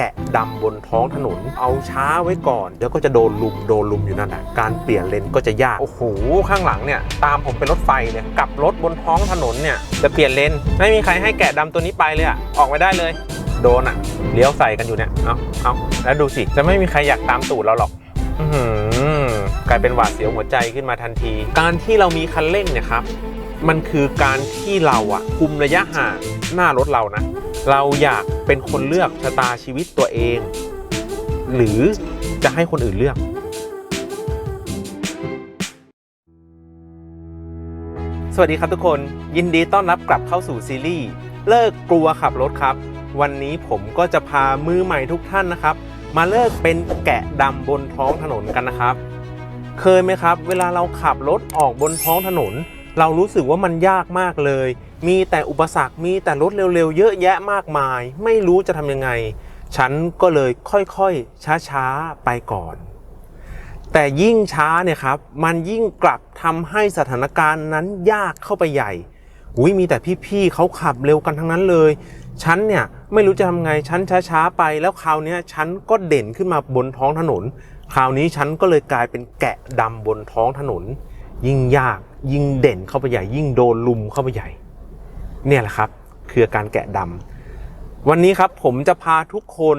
แกะดำบนท้องถนน เอาช้าไว้ก่อน เดี๋ยวก็จะโดนลุมโดนลุมอยู่นั่นแหละการเปลี่ยนเลนก็จะยาก โอ้โห ข้างหลังเนี่ยตามผมเป็นรถไฟเลยกับรถบนท้องถนนเนี่ยจะเปลี่ยนเลนไม่มีใครให้แกะดำตัวนี้ไปเลยอะออกไม่ได้เลยโดนอะเลี้ยวใส่กันอยู่เนี่ย เอาเอาแล้วดูสิ จะไม่มีใครอยากตามตูดเราหรอกอืกลายเป็นหวาดเสียวหัวใจขึ้นมาทันที การที่เรามีคันเร่งเนี่ยครับ มันคือการที่เราอะคุมระยะห่างหน้ารถเรานะ เราอยากเป็นคนเลือกชะตาชีวิตตัวเอง หรือจะให้คนอื่นเลือก สวัสดีครับทุกคนยินดีต้อนรับกลับเข้าสู่ซีรีส์เลิกกลัวขับรถครับ วันนี้ผมก็จะพามือใหม่ทุกท่านนะครับ มาเลิกเป็นแกะดำบนท้องถนนกันนะครับ เคยไหมครับ เวลาเราขับรถออกบนท้องถนน เรารู้สึกว่ามันยากมากเลย มีแต่อุปสรรค มีแต่รถเร็วๆ เยอะแยะมากมาย ไม่รู้จะทำยังไง ฉันก็เลยค่อยๆ ช้าๆ ไปก่อน แต่ยิ่งช้าเนี่ยครับ มันยิ่งกลับทำให้สถานการณ์นั้นยากเข้าไปใหญ่อุ้ยมีแต่พี่ๆเขาขับเร็วกันทั้งนั้นเลย ฉันเนี่ยไม่รู้จะทำไง ฉันช้าๆไป แล้วคราวนี้ฉันก็เด่นขึ้นมาบนท้องถนน คราวนี้ฉันก็เลยกลายเป็นแกะดำบนท้องถนน ยิ่งยากยิ่งเด่นเข้าไปใหญ่ ยิ่งโดนลุมเข้าไปใหญ่ เนี่ยแหละครับ คือการแกะดำวันนี้ครับผมจะพาทุกคน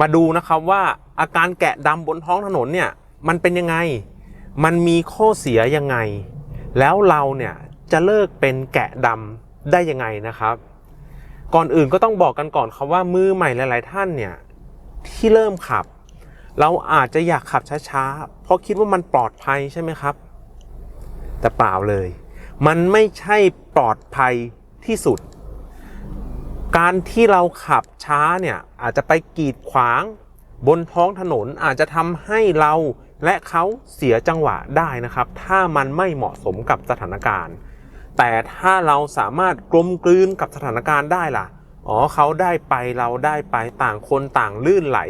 มาดูนะครับว่าอาการแกะดำบนท้องถนนเนี่ยมันเป็นยังไง มันมีข้อเสียยังไง แล้วเราเนี่ยจะเลิกเป็นแกะดำได้ยังไงนะครับ ก่อนอื่นก็ต้องบอกกันก่อนครับว่ามือใหม่หลาย ๆ ท่านเนี่ยที่เริ่มขับ เราอาจจะอยากขับช้าๆเพราะคิดว่ามันปลอดภัยใช่ไหมครับ แต่เปล่าเลย มันไม่ใช่ปลอดภัยที่สุด การที่เราขับช้าเนี่ยอาจจะไปกีดขวางบนท้องถนนอาจจะทำให้เราและเขาเสียจังหวะได้นะครับ ถ้ามันไม่เหมาะสมกับสถานการณ์ แต่ถ้าเราสามารถกลมกลืนกับสถานการณ์ได้ล่ะ อ๋อเขาได้ไปเราได้ไปต่างคนต่างลื่นไหล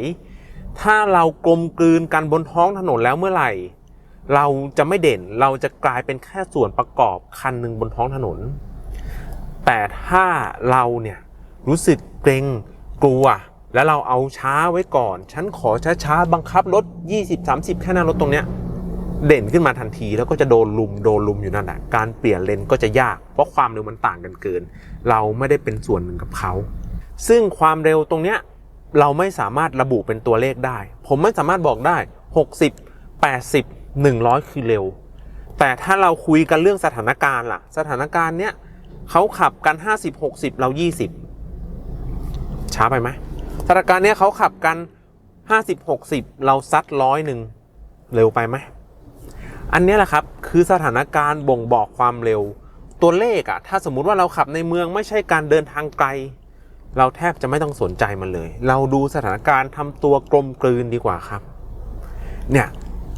ถ้าเรากลมกลืนกันบนท้องถนนแล้วเมื่อไหร่ เราจะไม่เด่นเราจะกลายเป็นแค่ส่วนประกอบคันหนึ่งบนท้องถนน แต่ถ้าเราเนี่ยรู้สึกเกรงกลัว แล้วเราเอาช้าไว้ก่อน ฉันขอช้าๆบังคับรถ 20-30 แค่หน้ารถตรงเนี้ยเด่นขึ้นมาทันทีแล้วก็จะโดนลุมโดนลุมอยู่นั่นแหละการเปลี่ยนเลนก็จะยาก เพราะความเร็วมันต่างกันเกิน เราไม่ได้เป็นส่วนหนึ่งกับเขา ซึ่งความเร็วตรงเนี้ยเราไม่สามารถระบุเป็นตัวเลขได้ ผมไม่สามารถบอกได้ 60 80 100 คือเร็ว แต่ถ้าเราคุยกันเรื่องสถานการณ์ล่ะ สถานการณ์เนี้ยเขาขับกัน 50 60 เรา 20 ช้าไปไหมสถานการณ์เนี้ยเขาขับกัน 50 60 เราซัดร้อยหนึ่งเร็วไปไหมอันนี้แหละครับคือสถานการณ์บ่งบอกความเร็ว ตัวเลขอะถ้าสมมุติว่าเราขับในเมืองไม่ใช่การเดินทางไกล เราแทบจะไม่ต้องสนใจมันเลย เราดูสถานการณ์ทำตัวกลมกลืนดีกว่าครับ เนี่ย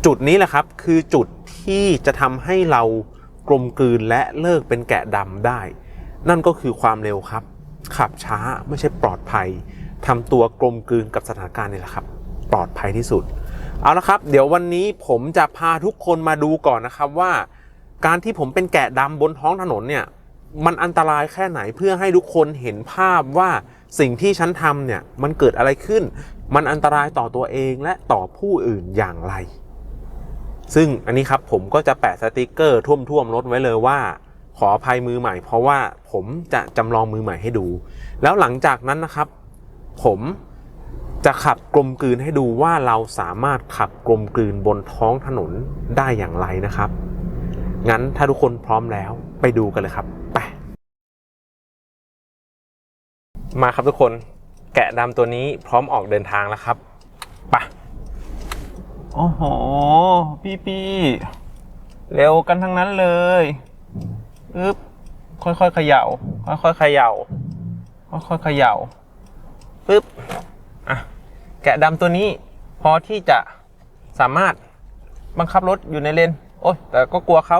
จุดนี้แหละครับคือจุดที่จะทำให้เรากลมกลืนและเลิกเป็นแกะดำได้ นั่นก็คือความเร็วครับ ขับช้าไม่ใช่ปลอดภัยทำตัวกลมกลืนกับสถานการณ์นี่แหละครับ ปลอดภัยที่สุด เอาละครับ เดี๋ยววันนี้ผมจะพาทุกคนมาดูก่อนนะครับว่า การที่ผมเป็นแกะดำบนท้องถนนเนี่ยมันอันตรายแค่ไหนเพื่อให้ทุกคนเห็นภาพว่าสิ่งที่ฉันทำเนี่ยมันเกิดอะไรขึ้น มันอันตรายต่อตัวเองและต่อผู้อื่นอย่างไร ซึ่งอันนี้ครับผมก็จะแปะสติกเกอร์ท่วมๆรถไว้เลยว่า ขออภัยมือใหม่ เพราะว่าผมจะจำลองมือใหม่ให้ดู แล้วหลังจากนั้นนะครับ ผมจะขับกลมกลืนให้ดูว่าเราสามารถขับกลมกลืนบนท้องถนนได้อย่างไรนะครับ งั้นถ้าทุกคนพร้อมแล้วไปดูกันเลยครับไปมาครับทุกคนแกะดำตัวนี้พร้อมออกเดินทางแล้วครับไป โอ้โห พี่พี่เร็วกันทั้งนั้นเลยอึ๊บค่อยๆเขย่า ค่อยๆเขย่า ค่อยๆเขย่าปึ๊บอะแกะดำตัวนี้ พอที่จะสามารถบังคับรถอยู่ในเลนโอ้ยแต่ก็กลัวเขา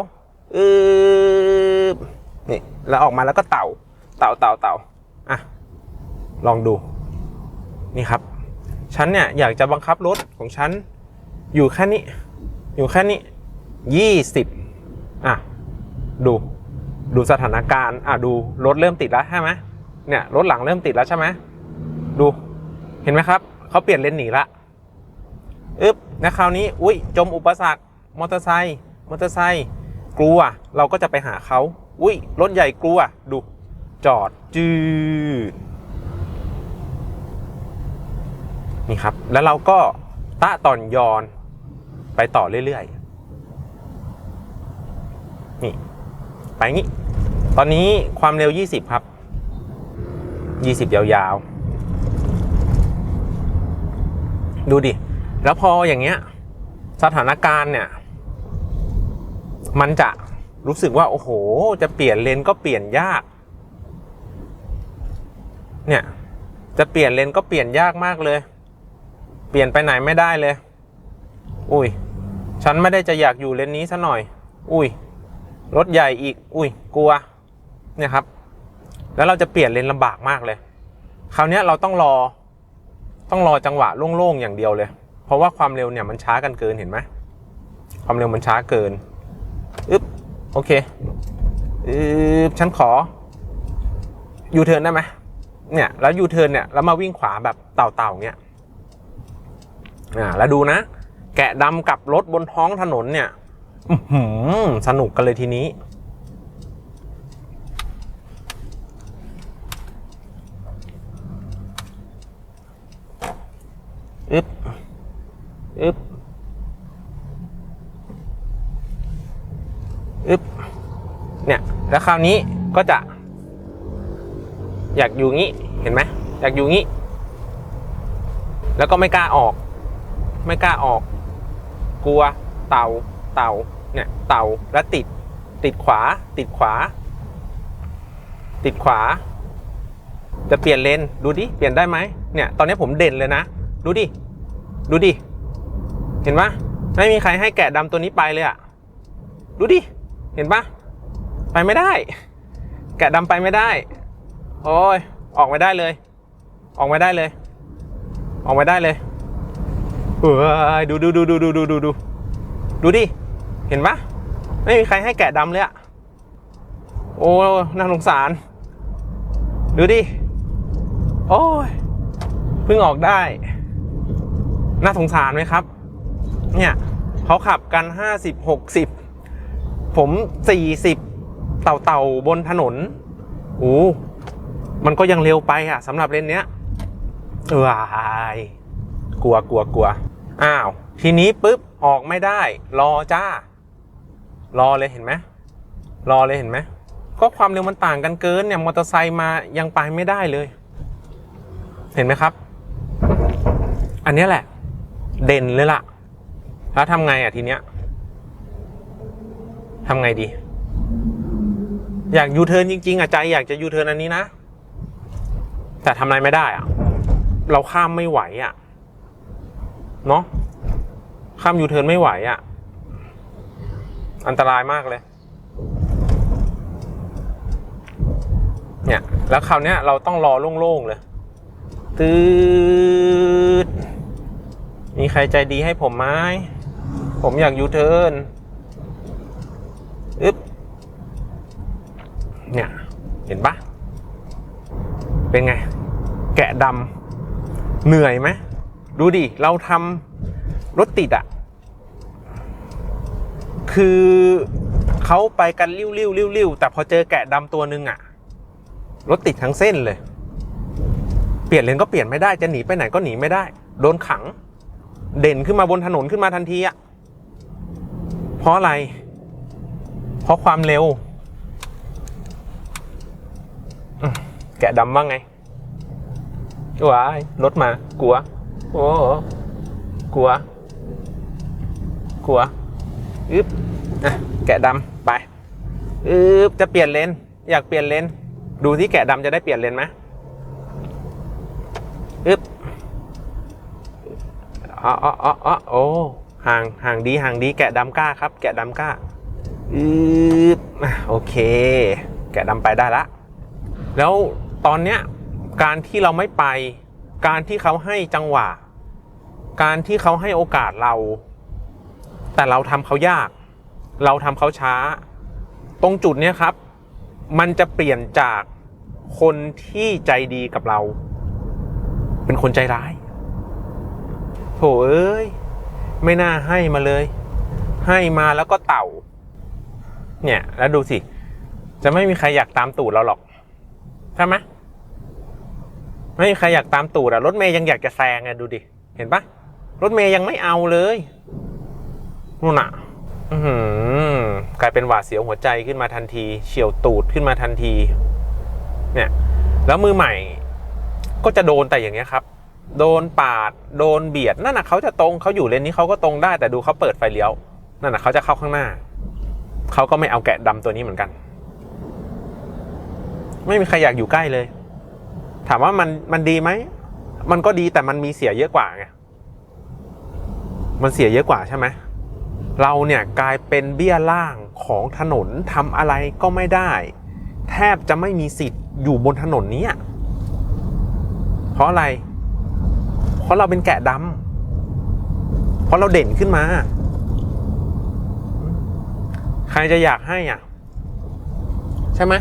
อืบนี่แล้วออกมาแล้วก็เต่า เต่าเต่าเต่าอะลองดู นี่ครับ ฉันเนี่ยอยากจะบังคับรถของฉัน อยู่แค่นี้ อยู่แค่นี้ยี่สิบอะ ดู ดูสถานการณ์ อะ ดู รถเริ่มติดแล้วใช่ไหมเนี่ย รถหลังเริ่มติดแล้วใช่ไหมดู เห็นไหมครับ เขาเปลี่ยนเลนหนีละอึ๊บนะคราวนี้ อุ้ย จมอุปสรรค มอเตอร์ไซค์ มอเตอร์ไซค์ กลัว เราก็จะไปหาเขา อุ้ย รถใหญ่กลัว ดู จอด จืดนี่ครับ แล้วเราก็ตะตอนยอน ไปต่อเรื่อยๆ นี่ ไปงี้ ตอนนี้ความเร็ว 20 ครับ 20 ยาวๆ ดูดิ แล้วพออย่างเงี้ย สถานการณ์เนี่ย มันจะรู้สึกว่า โอ้โห จะเปลี่ยนเลนก็เปลี่ยนยาก เนี่ย จะเปลี่ยนเลนก็เปลี่ยนยากมากเลย เปลี่ยนไปไหนไม่ได้เลย อุ้ย ฉันไม่ได้จะอยากอยู่เลนนี้ซะหน่อย อุ้ย รถใหญ่อีก อุ้ย กลัว เนี่ยครับ แล้วเราจะเปลี่ยนเลนลำบากมากเลย คราวนี้เราต้องรอ ต้องรอจังหวะโล่งๆอย่างเดียวเลย เพราะว่าความเร็วเนี่ยมันช้ากันเกินเห็นไหม ความเร็วมันช้าเกิน อึ๊บ โอเค อึ๊บ ฉันขอ ยูเทิร์นได้ไหมเนี่ย แล้วยูเทิร์นเนี่ย แล้วมาวิ่งขวาแบบเต่าๆเนี่ยอ่า แล้วดูนะ แกะดำกับรถบนท้องถนนเนี่ยหือสนุกกันเลยทีนี้ อึบอึบอึบเนี่ย แล้วคราวนี้ก็จะ อยากอยู่งี้ เห็นไหม อยากอยู่งี้ แล้วก็ไม่กล้าออก ไม่กล้าออก กลัว เต่า เต่า เนี่ย เต่า แล้วติด ติดขวา ติดขวา ติดขวา จะเปลี่ยนเลน ดูดิ เปลี่ยนได้ไหมเนี่ย ตอนนี้ผมเด่นเลยนะ ดูดิ ดูดิ เห็นปะไม่มีใครให้แกะดำตัวนี้ไปเลยอะดูดิ เห็นปะไปไม่ได้ แกะดำไปไม่ได้ โอ้ย ออกไม่ได้เลย ออกไม่ได้เลย ออกไม่ได้เลย เอ้ยดูดูดูดูดูดูดูดูดูดิ เห็นปะไม่มีใครให้แกะดำเลยอะโอ้น่าสงสาร ดูดิ โอ้ยเพิ่งออกได้ น่าสงสารไหมครับ เนี่ยเขาขับกันห้าสิบหกสิบผมสี่สิบเต่าเต่าบนถนนโอ้มันก็ยังเร็วไปอะสำหรับเลนเนี้ยเออยกลัวกลัวกลัว อ้าว ทีนี้ปุ๊บออกไม่ได้ รอจ้า รอเลยเห็นไหมรอเลยเห็นไหมก็ความเร็วมันต่างกันเกินเนี่ยมอเตอร์ไซค์มายังไปไม่ได้เลย เห็นไหมครับ อันนี้แหละ เด่นเลยล่ะ แล้วทำไงอะทีเนี้ยทำไงดี อยากยูเทิร์นจริง ๆอะใจอยากจะยูเทิร์นอันนี้นะ แต่ทำอะไรไม่ได้อะ เราข้ามไม่ไหวอะ เนาะข้ามยูเทิร์นไม่ไหวอะ อันตรายมากเลย เนี่ย แล้วคราวเนี้ยเราต้องรอโล่งๆเลยตืดมีใครใจดีให้ผมไหมผมอยากยูเทิร์นอึ๊บ เนี่ย เห็นปะเป็นไง แกะดำเหนื่อยไหม ดูดิ เราทำรถติดอะ่ะ คือเขาไปกันริ้วริ้วริ้วริ้วแต่พอเจอแกะดำตัวหนึ่งอะ่ะ รถติดทั้งเส้นเลย เปลี่ยนเลนก็เปลี่ยนไม่ได้ จะหนีไปไหนก็หนีไม่ได้ โดนขัง เด่นขึ้นมาบนถนนขึ้นมาทันทีอะเพราะอะไร เพราะความเร็ว แกะดำว่าไงว้ายรถมากลัว โอ้กลัว กลัวอึ๊บอะแกะดำไปอึ๊บจะเปลี่ยนเลนอยากเปลี่ยนเลนดูที่แกะดำจะได้เปลี่ยนเลนไหมอึ๊บอ๋ออ๋ออ๋ออ๋อโอ้ห่างห่างดีห่างดีแกะดำกล้าครับ แกะดำกล้าอืบอะโอเค แกะดำไปได้ละ แล้วตอนเนี้ยการที่เราไม่ไป การที่เขาให้จังหวะ การที่เขาให้โอกาสเรา แต่เราทำเขายาก เราทำเขาช้า ตรงจุดเนี้ยครับ มันจะเปลี่ยนจากคนที่ใจดีกับเรา เป็นคนใจร้ายเอ้ย ไม่น่าให้มาเลย ให้มาแล้วก็เต่า เนี่ย แล้วดูสิ จะไม่มีใครอยากตามตูดเราหรอก ใช่ไหม ไม่มีใครอยากตามตูดอะรถเมย์ยังอยากจะแซงอะดูดิ เห็นปะรถเมย์ยังไม่เอาเลยนู่นอะอือหือกลายเป็นหวาดเสียวหัวใจขึ้นมาทันที เฉียวตูดขึ้นมาทันที เนี่ย แล้วมือใหม่ ก็จะโดนแต่อย่างเงี้ยครับ โดนปาด โดนเบียด นั่นน่ะเขาจะตรงเขาอยู่เลนนี้เขาก็ตรงได้ แต่ดูเขาเปิดไฟเลี้ยว นั่นน่ะเขาจะเข้าข้างหน้า เขาก็ไม่เอาแกะดำตัวนี้เหมือนกัน ไม่มีใครอยากอยู่ใกล้เลย ถามว่ามันมันดีไหม มันก็ดีแต่มันมีเสียเยอะกว่าไง มันเสียเยอะกว่าใช่ไหม เราเนี่ยกลายเป็นเบี้ยล่างของถนนทำอะไรก็ไม่ได้ แทบจะไม่มีสิทธิ์อยู่บนถนนนี้เพราะอะไร เพราะเราเป็นแกะดำเพราะเราเด่นขึ้นมา ใครจะอยากให้อะ ใช่ไหม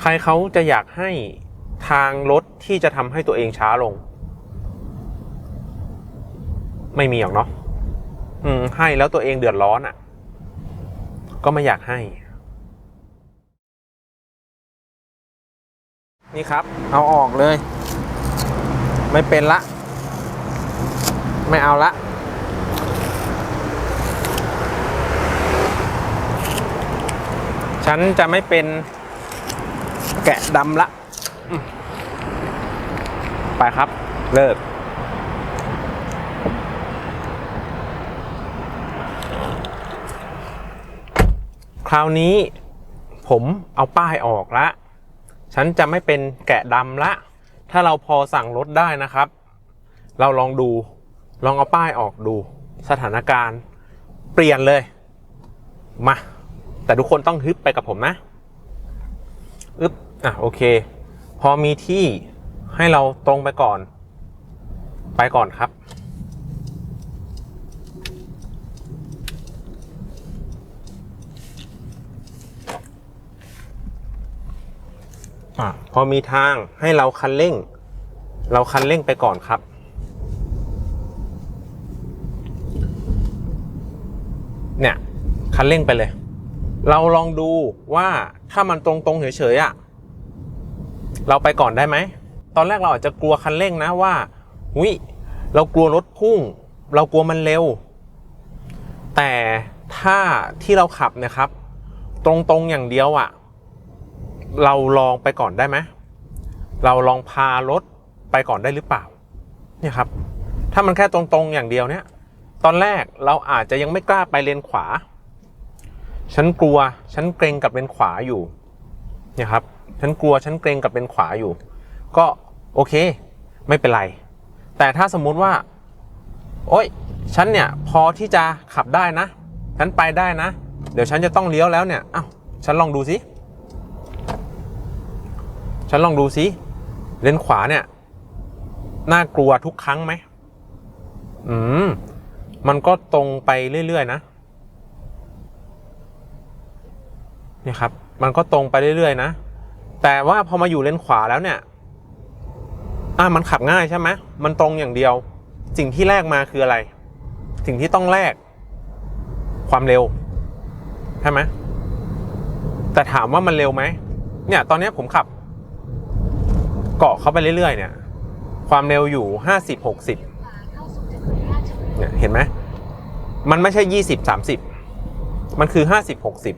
ใครเขาจะอยากให้ทางรถที่จะทำให้ตัวเองช้าลง ไม่มีหรอกเนาะอืม ให้แล้วตัวเองเดือดร้อนอะ ก็ไม่อยากให้ นี่ครับ เอาออกเลย ไม่เป็นละ ไม่เอาละฉันจะไม่เป็น แกะดำละอืมไปครับ เลิก คราวนี้ผมเอาป้ายออกละ ฉันจะไม่เป็นแกะดำละ ถ้าเราพอสั่งรถได้นะครับ เราลองดู ลองเอาป้ายออกดู สถานการณ์เปลี่ยนเลย มา แต่ทุกคนต้องฮึบไปกับผมนะอึบ อะโอเค พอมีที่ให้เราตรงไปก่อน ไปก่อนครับ อะพอมีทางให้เราคันเร่ง เราคันเร่งไปก่อนครับเนี่ยคันเร่งไปเลย เราลองดูว่าถ้ามันตรงๆเฉยๆอะ่ะ เราไปก่อนได้ไหม ตอนแรกเราอาจจะกลัวคันเร่งนะว่าหุยเรากลัวรถพุ่ง เรากลัวมันเร็ว แต่ถ้าที่เราขับนะครับ ตรงๆอย่างเดียวอะ่ะ เราลองไปก่อนได้ไหมเราลองพารถไปก่อนได้หรือเปล่าเนี่ยครับ ถ้ามันแค่ตรงๆอย่างเดียวเนี่ย ตอนแรกเราอาจจะยังไม่กล้าไปเลนขวา ฉันกลัว ฉันเกรงกับเลนขวาอยู่เนี่ยครับ ฉันกลัวฉันเกรงกับเลนขวาอยู่ ก็โอเค ไม่เป็นไร แต่ถ้าสมมุติว่า โอ๊ยฉันเนี่ยพอที่จะขับได้นะฉันไปได้นะ เดี๋ยวฉันจะต้องเลี้ยวแล้วเนี่ยอ้าวฉันลองดูสิฉันลองดูสิเลนขวาเนี่ยน่ากลัวทุกครั้งไหมอืมมันก็ตรงไปเรื่อยๆนะเนี่ยครับ มันก็ตรงไปเรื่อยๆนะ แต่ว่าพอมาอยู่เลนขวาแล้วเนี่ย อะมันขับง่ายใช่ไหมมันตรงอย่างเดียว สิ่งที่แลกมาคืออะไร สิ่งที่ต้องแลกความเร็ว ใช่ไหมแต่ถามว่ามันเร็วไหม เนี่ย ตอนนี้ผมขับ เกาะเข้าไปเรื่อยๆ เนี่ย ความเร็วอยู่ห้าสิบหกสิบเนี่ยเห็นไหมมันไม่ใช่ยี่สิบสามสิบมันคือห้าสิบหกสิบ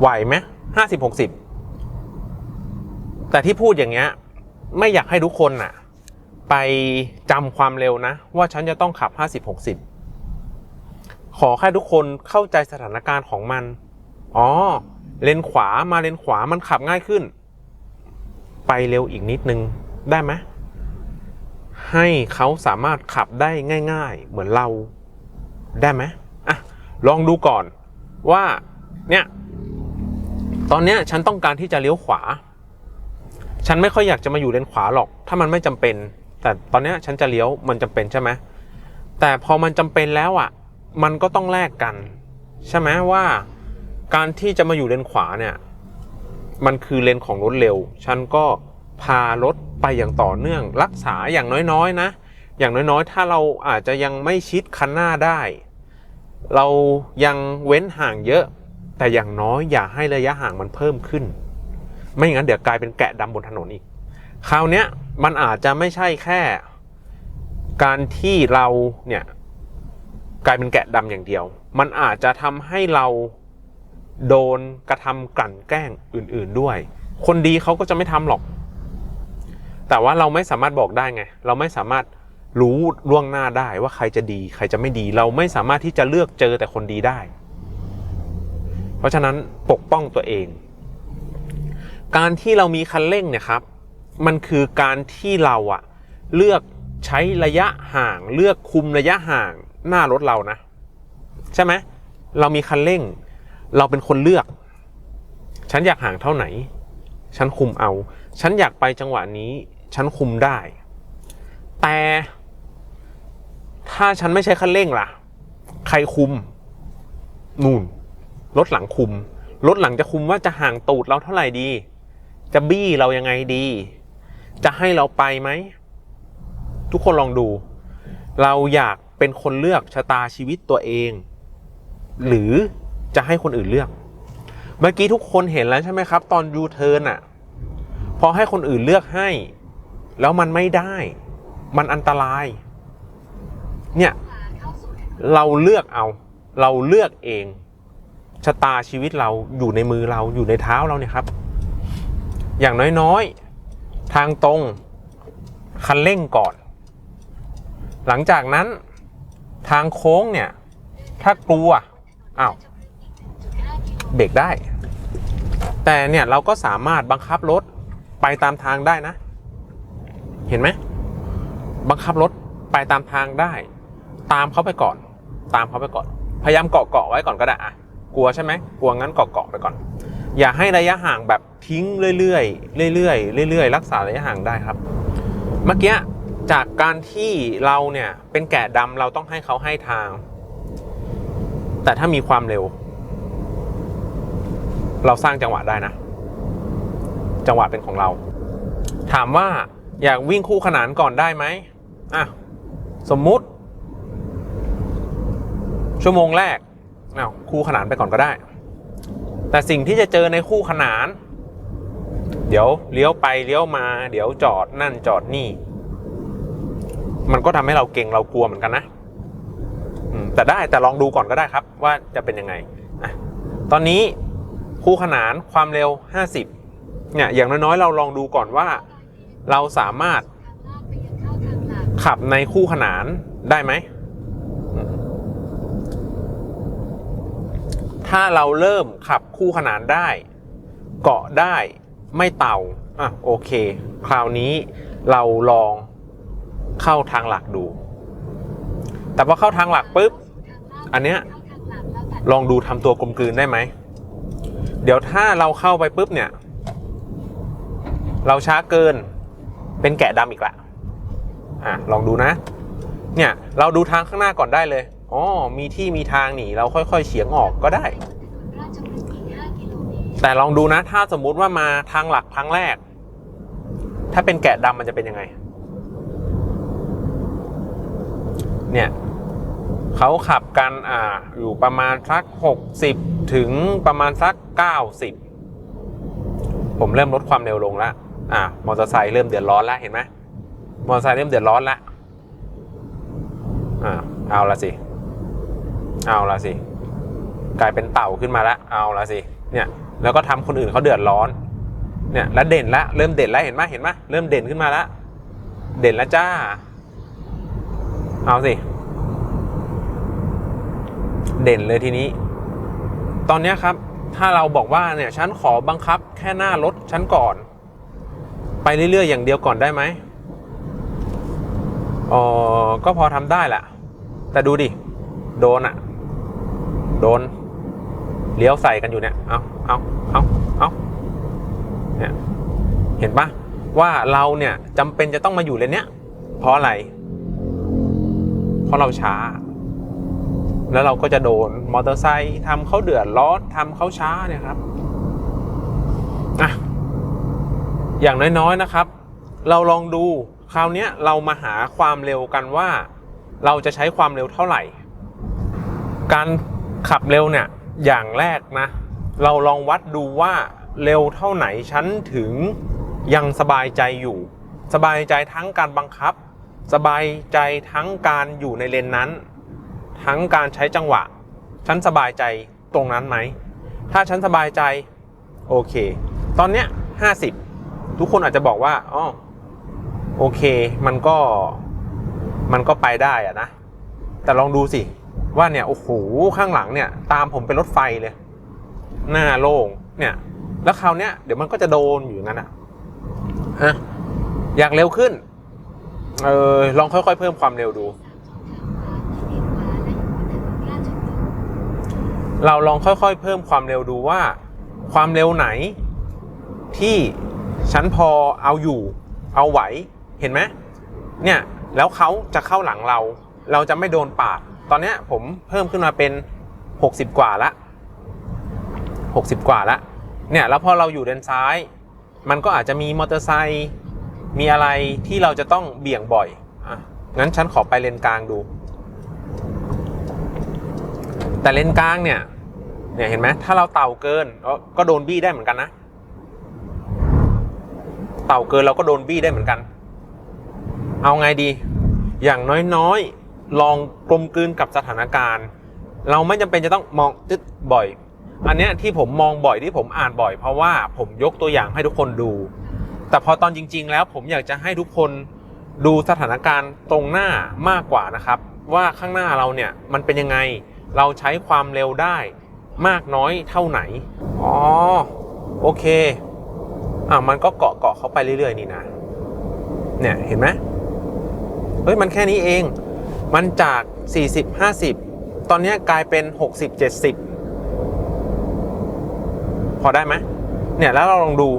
ไหวไหมห้าสิบหกสิบ แต่ที่พูดอย่างเงี้ยไม่อยากให้ทุกคนน่ะ ไปจำความเร็วนะ ว่าฉันจะต้องขับห้าสิบหกสิบขอแค่ทุกคนเข้าใจสถานการณ์ของมัน อ๋อ เลนขวามาเลนขวามันขับง่ายขึ้น ไปเร็วอีกนิดนึงได้ไหมให้เขาสามารถขับได้ง่าย ๆ เหมือนเราได้ไหมอะลองดูก่อนว่าเนี่ยตอนเนี้ยฉันต้องการที่จะเลี้ยวขวา ฉันไม่ค่อยอยากจะมาอยู่เลนขวาหรอก ถ้ามันไม่จำเป็น แต่ตอนนี้ฉันจะเลี้ยวมันจำเป็นใช่ไหมแต่พอมันจำเป็นแล้วอะ มันก็ต้องแลกกัน ใช่ไหมว่า การที่จะมาอยู่เลนขวาเนี่ย มันคือเลนของรถเร็ว ฉันก็พารถไปอย่างต่อเนื่องรักษาอย่างน้อยๆนะ อย่างน้อยๆ ถ้าเราอาจจะยังไม่ชิดคันหน้าได้ เรายังเว้นห่างเยอะ แต่อย่างน้อยอย่าให้ระยะห่างมันเพิ่มขึ้น ไม่อย่างนั้นเดี๋ยวกลายเป็นแกะดำบนถนนอีก คราวเนี้ยมันอาจจะไม่ใช่แค่ การที่เราเนี่ยกลายเป็นแกะดำอย่างเดียว มันอาจจะทำให้เราโดนกระทำกลั่นแกล้งอื่น ๆด้วย คนดีเขาก็จะไม่ทำหรอก แต่ว่าเราไม่สามารถบอกได้ไง เราไม่สามารถรู้ล่วงหน้าได้ว่าใครจะดี ใครจะไม่ดี เราไม่สามารถที่จะเลือกเจอแต่คนดีได้ เพราะฉะนั้นปกป้องตัวเอง การที่เรามีคันเร่งเนี่ยครับ มันคือการที่เราอะเลือกใช้ระยะห่าง เลือกคุมระยะห่างหน้ารถเรานะ ใช่ไหมเรามีคันเร่ง เราเป็นคนเลือก ฉันอยากห่างเท่าไหน ฉันคุมเอา ฉันอยากไปจังหวะนี้ ฉันคุมได้ แต่ถ้าฉันไม่ใช้คันเร่งล่ะ ใครคุม นู่นรถหลังคุมรถหลังจะคุมว่าจะห่างตูดเราเท่าไหร่ดี จะบี้เรายังไงดี จะให้เราไปไหม ทุกคนลองดู เราอยากเป็นคนเลือกชะตาชีวิตตัวเอง หรือจะให้คนอื่นเลือก เมื่อกี้ทุกคนเห็นแล้วใช่ไหมครับ ตอนยูเทิร์นอะ พอให้คนอื่นเลือกให้ แล้วมันไม่ได้ มันอันตราย เนี่ยเราเลือกเอา เราเลือกเองชะตาชีวิตเราอยู่ในมือเราอยู่ในเท้าเราเนี่ยครับ อย่างน้อยๆ ทางตรง คันเร่งก่อน หลังจากนั้นทางโค้งเนี่ย ถ้ากลัวอ้าวเบรกได้ แต่เนี่ยเราก็สามารถบังคับรถไปตามทางได้นะ เห็นไหมบังคับรถไปตามทางได้ ตามเขาไปก่อน ตามเขาไปก่อน พยายามเกาะเกาะไว้ก่อนก็ได้อะกลัวใช่ไหมกลัวงั้นเกาะเกาะไปก่อน อย่าให้ระยะห่างแบบ ทิ้งเรื่อยๆเรื่อยๆเรื่อยๆ รักษาระยะห่างได้ครับ เมื่อกี้จากการที่เราเนี่ยเป็นแกะดำเราต้องให้เขาให้ทาง แต่ถ้ามีความเร็ว เราสร้างจังหวะได้นะ จังหวะเป็นของเรา ถามว่าอยากวิ่งคู่ขนานก่อนได้ไหมอะสมมุติ ชั่วโมงแรกอ้าคู่ขนานไปก่อนก็ได้ แต่สิ่งที่จะเจอในคู่ขนาน เดี๋ยวเลี้ยวไปเลี้ยวมา เดี๋ยวจอดนั่นจอดนี่ มันก็ทำให้เราเก่งเรากลัวเหมือนกันนะแต่ได้แต่ลองดูก่อนก็ได้ครับ ว่าจะเป็นยังไงตอนนี้คู่ขนานความเร็ว 50 เนี่ยอย่างน้อยๆเราลองดูก่อนว่า เราสามารถขับในคู่ขนานได้ไหม ถ้าเราเริ่มขับคู่ขนานได้ เกาะได้ ไม่เต่าอะโอเค คราวนี้เราลองเข้าทางหลักดู แต่พอเข้าทางหลักปุ๊บ อันเนี้ยลองดูทำตัวกลมกลืนได้ไหม เดี๋ยวถ้าเราเข้าไปปุ๊บเนี่ย เราช้าเกินเป็นแกะดำอีกละอะลองดูนะ เนี่ย เราดูทางข้างหน้าก่อนได้เลย อ๋อ มีที่มีทางหนีเราค่อยๆเฉียงออกก็ได้ แต่ลองดูนะ ถ้าสมมุติว่ามาทางหลักทางแรก ถ้าเป็นแกะดำมันจะเป็นยังไง เนี่ยเขาขับกันอ่าอยู่ประมาณสักหกสิบถึงประมาณสักเก้าสิบผมเริ่มลดความเร็วลงแล้วอ่ามอเตอร์ไซค์เริ่มเดือดร้อนแล้วเห็นไหมมอเตอร์ไซค์เริ่มเดือดร้อนแล้วอ่าเอาละสิ เอาละสิ กลายเป็นเต่าขึ้นมาแล้วเอาละสิ เนี่ย แล้วก็ทำคนอื่นเขาเดือดร้อนเนี่ยแล้วเด่นละเริ่มเด่นแล้วเห็นไหมเห็นไหมเริ่มเด่นขึ้นมาล้วเด่นแล้วจ้า เอาสิ เด่นเลยทีนี้ ตอนนี้ครับ ถ้าเราบอกว่าเนี่ยฉันขอบังคับแค่หน้ารถฉันก่อน ไปเรื่อยๆอย่างเดียวก่อนได้ไหมอ๋อก็พอทำได้แหละแต่ดูดิ โดนอะโดน เลี้ยวใส่กันอยู่เนี่ย เอาเอาเอาเอาเนี่ยเห็นปะว่าเราเนี่ยจำเป็นจะต้องมาอยู่เลนเนี้ย เพราะอะไร เพราะเราช้า แล้วเราก็จะโดนมอเตอร์ไซค์ทำเขาเดือดร้อนทำเขาช้าเนี่ยครับอะอย่างน้อยๆนะครับ เราลองดูคราวเนี้ยเรามาหาความเร็วกันว่า เราจะใช้ความเร็วเท่าไหร่ การขับเร็วเนี่ย อย่างแรกนะ เราลองวัดดูว่าเร็วเท่าไหนฉันถึงยังสบายใจอยู่ สบายใจทั้งการบังคับ สบายใจทั้งการอยู่ในเลนนั้น ทั้งการใช้จังหวะ ฉันสบายใจตรงนั้นไหม ถ้าฉันสบายใจ โอเค ตอนเนี้ย50ทุกคนอาจจะบอกว่าอ๋อโอเค มันก็มันก็ไปได้อะนะ แต่ลองดูสิ ว่าเนี่ยโอ้โหข้างหลังเนี่ย ตามผมเป็นรถไฟเลย หน้าโล่งเนี่ย แล้วคราวเนี้ยเดี๋ยวมันก็จะโดนอยู่งั้นอะฮะอยากเร็วขึ้น เออลองค่อยๆเพิ่มความเร็วดู เราลองค่อยๆเพิ่มความเร็วดูว่า ความเร็วไหน ที่ฉันพอเอาอยู่ เอาไหวเห็นไหมเนี่ยแล้วเขาจะเข้าหลังเรา เราจะไม่โดนปาด ตอนนี้ผมเพิ่มขึ้นมาเป็น 60 กว่าละ 60 กว่าละ เนี่ยแล้วพอเราอยู่เลนซ้าย มันก็อาจจะมีมอเตอร์ไซค์มีอะไรที่เราจะต้องเบี่ยงบ่อยอะงั้นฉันขอไปเลนกลางดู แต่เลนกลางเนี่ยเนี่ยเห็นไหมถ้าเราเต่าเกินก็ก็โดนบี้ได้เหมือนกันนะ เต่าเกินเราก็โดนบี้ได้เหมือนกัน เอาไงดี อย่างน้อยๆ ลองกลมกลืนกับสถานการณ์ เราไม่จำเป็นจะต้องมองตึ๊ดบ่อย อันเนี้ยที่ผมมองบ่อยที่ผมอ่านบ่อย เพราะว่าผมยกตัวอย่างให้ทุกคนดู แต่พอตอนจริง ๆ แล้วผมอยากจะให้ทุกคนดูสถานการณ์ตรงหน้ามากกว่านะครับ ว่าข้างหน้าเราเนี่ยมันเป็นยังไงเราใช้ความเร็วได้มากน้อยเท่าไหน อ๋อ โอเค อะมันก็เกาะเกาะเขาไปเรื่อยๆนี่นะ เนี่ยเห็นไหมเฮ้ยมันแค่นี้เอง มันจาก 40 50 ตอนนี้กลายเป็น 60 70 พอได้ไหมเนี่ยแล้วเราลองดู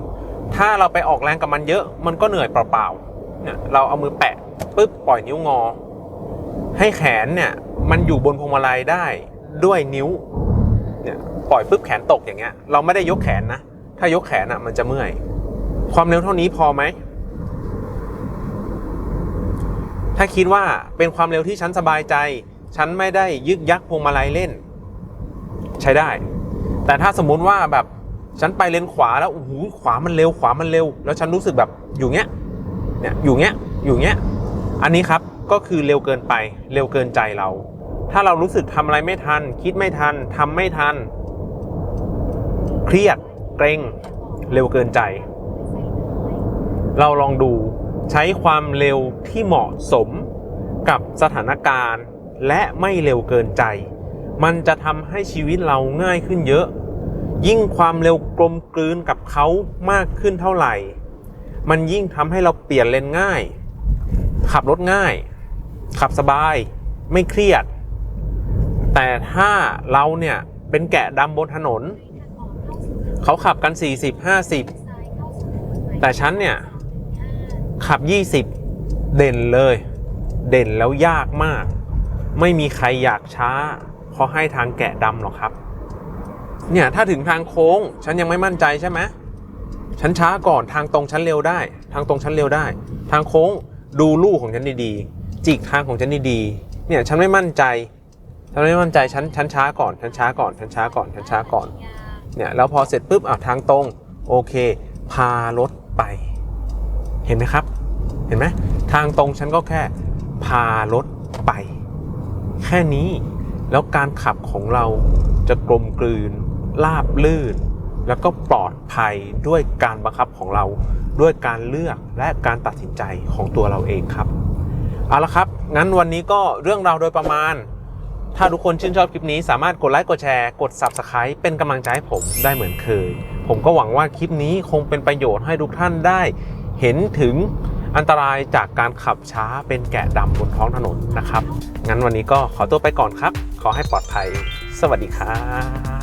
ถ้าเราไปออกแรงกับมันเยอะ มันก็เหนื่อยเปล่าๆ เนี่ยเราเอามือแปะปุ๊บปล่อยนิ้วงอ ให้แขนเนี่ยมันอยู่บนพวงมาลัยได้ด้วยนิ้ว เนี่ยปล่อยปุ๊บแขนตกอย่างเงี้ย เราไม่ได้ยกแขนนะ ถ้ายกแขนอะมันจะเมื่อย ความเร็วเท่านี้พอไหม ถ้าคิดว่าเป็นความเร็วที่ฉันสบายใจ ฉันไม่ได้ยึกยักพวงมาลัยเล่น ใช้ได้ แต่ถ้าสมมุติว่าแบบฉันไปเลนขวาแล้วโอ้โหขวามันเร็วขวามันเร็ว แล้วฉันรู้สึกแบบอยู่เงี้ยเนี่ยอยู่เงี้ยอยู่เงี้ยอันนี้ครับก็คือเร็วเกินไปเร็วเกินใจเรา ถ้าเรารู้สึกทำอะไรไม่ทัน คิดไม่ทันทำไม่ทัน เครียดเกรงเร็วเกินใจ เราลองดู ใช้ความเร็วที่เหมาะสมกับสถานการณ์ และไม่เร็วเกินใจ มันจะทำให้ชีวิตเราง่ายขึ้นเยอะ ยิ่งความเร็วกลมกลืนกับเขามากขึ้นเท่าไหร่ มันยิ่งทำให้เราเปลี่ยนเลนง่าย ขับรถง่าย ขับสบาย ไม่เครียด แต่ถ้าเราเนี่ยเป็นแกะดำบนถนน เขาขับกัน 40 50 แต่ฉันเนี่ย ขับ 20 เด่นเลย เด่นแล้วยากมาก ไม่มีใครอยากช้าเพราะให้ทางแกะดำหรอกครับ เนี่ยถ้าถึงทางโค้ง ฉันยังไม่มั่นใจใช่ไหมฉันช้าก่อนทางตรงฉันเร็วได้ ทางตรงฉันเร็วได้ ทางโค้งดูลู่ของฉันดีๆจิกทางของฉันดีๆเนี่ยฉันไม่มั่นใจฉันไม่มั่นใจฉันฉันช้าก่อนฉันช้าก่อนฉันช้าก่อนฉันช้าก่อนเนี่ยแล้วพอเสร็จปุ๊บอะทางตรงโอเค พารถไป เห็นไหมครับ เห็นไหมทางตรงฉันก็แค่พารถไป แค่นี้แล้วการขับของเราจะกลมกลืนลาบลื่น แล้วก็ปลอดภัยด้วยการบังคับของเราด้วยการเลือกและการตัดสินใจของตัวเราเองครับเอาละครับ งั้นวันนี้ก็เรื่องราวโดยประมาณ ถ้าทุกคนชื่นชอบคลิปนี้สามารถกดไลค์กดแชร์กด Subscribe เป็นกำลังใจให้ผมได้เหมือนเคย ผมก็หวังว่าคลิปนี้คงเป็นประโยชน์ให้ทุกท่านได้ เห็นถึงอันตรายจากการขับช้าเป็นแกะดำบนท้องถนนนะครับ งั้นวันนี้ก็ขอตัวไปก่อนครับ ขอให้ปลอดภัย สวัสดีครับ